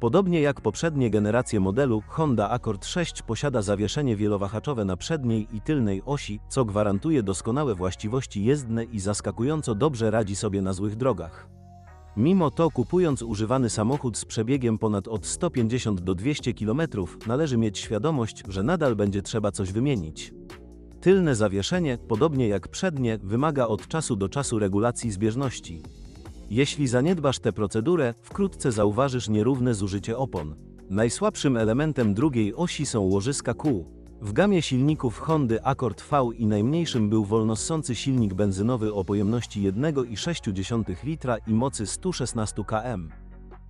Podobnie jak poprzednie generacje modelu, Honda Accord 6 posiada zawieszenie wielowahaczowe na przedniej i tylnej osi, co gwarantuje doskonałe właściwości jezdne i zaskakująco dobrze radzi sobie na złych drogach. Mimo to kupując używany samochód z przebiegiem ponad od 150 do 200 km, należy mieć świadomość, że nadal będzie trzeba coś wymienić. Tylne zawieszenie, podobnie jak przednie, wymaga od czasu do czasu regulacji zbieżności. Jeśli zaniedbasz tę procedurę, wkrótce zauważysz nierówne zużycie opon. Najsłabszym elementem drugiej osi są łożyska kół. W gamie silników Hondy Accord V i najmniejszym był wolnossący silnik benzynowy o pojemności 1,6 litra i mocy 116 km.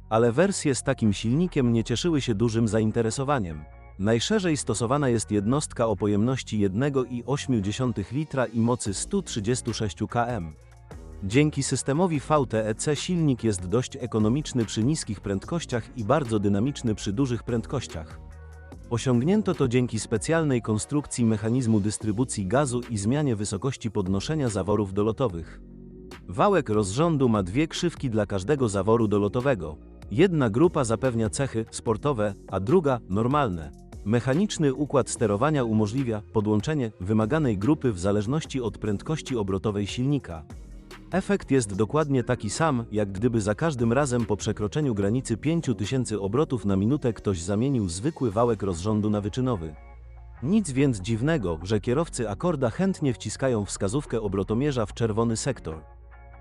Ale wersje z takim silnikiem nie cieszyły się dużym zainteresowaniem. Najszerzej stosowana jest jednostka o pojemności 1,8 litra i mocy 136 km. Dzięki systemowi VTEC silnik jest dość ekonomiczny przy niskich prędkościach i bardzo dynamiczny przy dużych prędkościach. Osiągnięto to dzięki specjalnej konstrukcji mechanizmu dystrybucji gazu i zmianie wysokości podnoszenia zaworów dolotowych. Wałek rozrządu ma dwie krzywki dla każdego zaworu dolotowego. Jedna grupa zapewnia cechy sportowe, a druga normalne. Mechaniczny układ sterowania umożliwia podłączenie wymaganej grupy w zależności od prędkości obrotowej silnika. Efekt jest dokładnie taki sam, jak gdyby za każdym razem po przekroczeniu granicy 5000 obrotów na minutę ktoś zamienił zwykły wałek rozrządu na wyczynowy. Nic więc dziwnego, że kierowcy Akorda chętnie wciskają wskazówkę obrotomierza w czerwony sektor.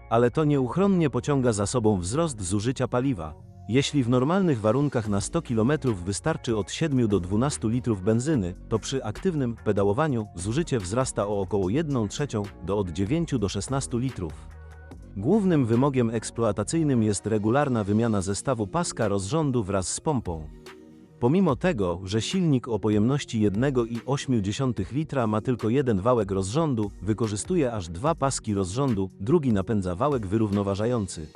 Ale to nieuchronnie pociąga za sobą wzrost zużycia paliwa. Jeśli w normalnych warunkach na 100 km wystarczy od 7 do 12 litrów benzyny, to przy aktywnym pedałowaniu zużycie wzrasta o około 1 trzecią do od 9 do 16 litrów. Głównym wymogiem eksploatacyjnym jest regularna wymiana zestawu paska rozrządu wraz z pompą. Pomimo tego, że silnik o pojemności 1,8 litra ma tylko jeden wałek rozrządu, wykorzystuje aż dwa paski rozrządu, drugi napędza wałek wyrównoważający.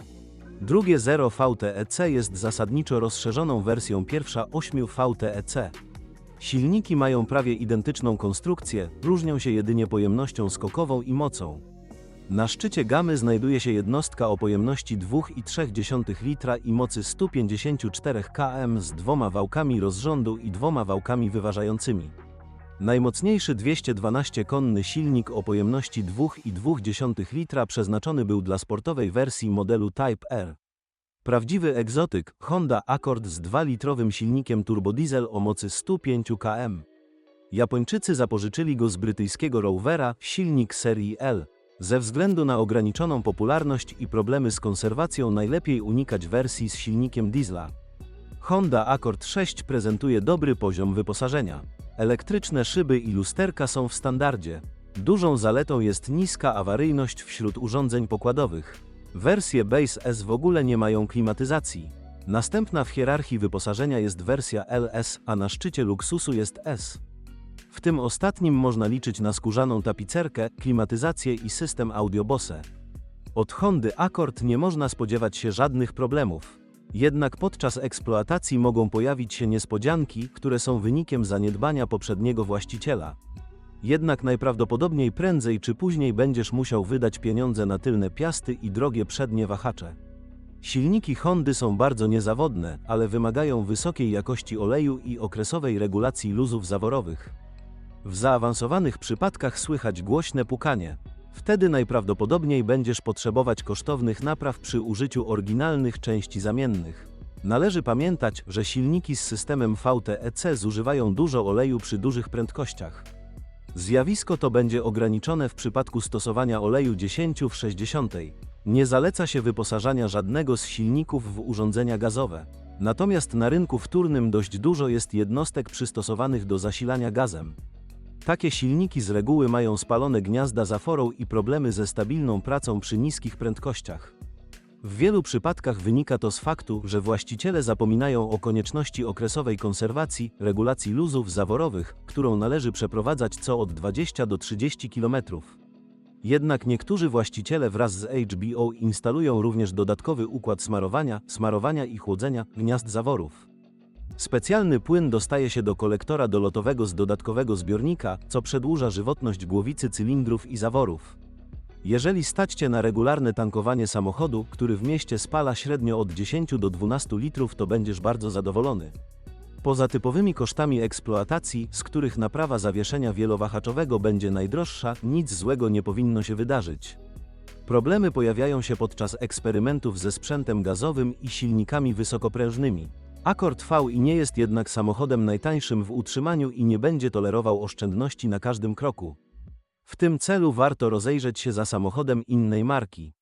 Drugie 0 VTEC jest zasadniczo rozszerzoną wersją pierwsza 8 VTEC. Silniki mają prawie identyczną konstrukcję, różnią się jedynie pojemnością skokową i mocą. Na szczycie gamy znajduje się jednostka o pojemności 2,3 litra i mocy 154 km z dwoma wałkami rozrządu i dwoma wałkami wyważającymi. Najmocniejszy 212-konny silnik o pojemności 2,2 litra przeznaczony był dla sportowej wersji modelu Type R. Prawdziwy egzotyk Honda Accord z 2-litrowym silnikiem turbodiesel o mocy 105 km. Japończycy zapożyczyli go z brytyjskiego Rovera, silnik serii L. Ze względu na ograniczoną popularność i problemy z konserwacją najlepiej unikać wersji z silnikiem diesla. Honda Accord 6 prezentuje dobry poziom wyposażenia. Elektryczne szyby i lusterka są w standardzie. Dużą zaletą jest niska awaryjność wśród urządzeń pokładowych. Wersje Base S w ogóle nie mają klimatyzacji. Następna w hierarchii wyposażenia jest wersja LS, a na szczycie luksusu jest S. W tym ostatnim można liczyć na skórzaną tapicerkę, klimatyzację i system audio Bose. Od Hondy Accord nie można spodziewać się żadnych problemów. Jednak podczas eksploatacji mogą pojawić się niespodzianki, które są wynikiem zaniedbania poprzedniego właściciela. Jednak najprawdopodobniej prędzej czy później będziesz musiał wydać pieniądze na tylne piasty i drogie przednie wahacze. Silniki Hondy są bardzo niezawodne, ale wymagają wysokiej jakości oleju i okresowej regulacji luzów zaworowych. W zaawansowanych przypadkach słychać głośne pukanie. Wtedy najprawdopodobniej będziesz potrzebować kosztownych napraw przy użyciu oryginalnych części zamiennych. Należy pamiętać, że silniki z systemem VTEC zużywają dużo oleju przy dużych prędkościach. Zjawisko to będzie ograniczone w przypadku stosowania oleju 10 w 60. Nie zaleca się wyposażania żadnego z silników w urządzenia gazowe. Natomiast na rynku wtórnym dość dużo jest jednostek przystosowanych do zasilania gazem. Takie silniki z reguły mają spalone gniazda zaforą i problemy ze stabilną pracą przy niskich prędkościach. W wielu przypadkach wynika to z faktu, że właściciele zapominają o konieczności okresowej konserwacji, regulacji luzów zaworowych, którą należy przeprowadzać co od 20 do 30 km. Jednak niektórzy właściciele wraz z HBO instalują również dodatkowy układ smarowania, smarowania i chłodzenia gniazd zaworów. Specjalny płyn dostaje się do kolektora dolotowego z dodatkowego zbiornika, co przedłuża żywotność głowicy cylindrów i zaworów. Jeżeli stać Cię na regularne tankowanie samochodu, który w mieście spala średnio od 10 do 12 litrów, to będziesz bardzo zadowolony. Poza typowymi kosztami eksploatacji, z których naprawa zawieszenia wielowahaczowego będzie najdroższa, nic złego nie powinno się wydarzyć. Problemy pojawiają się podczas eksperymentów ze sprzętem gazowym i silnikami wysokoprężnymi. Accord V i nie jest jednak samochodem najtańszym w utrzymaniu i nie będzie tolerował oszczędności na każdym kroku. W tym celu warto rozejrzeć się za samochodem innej marki.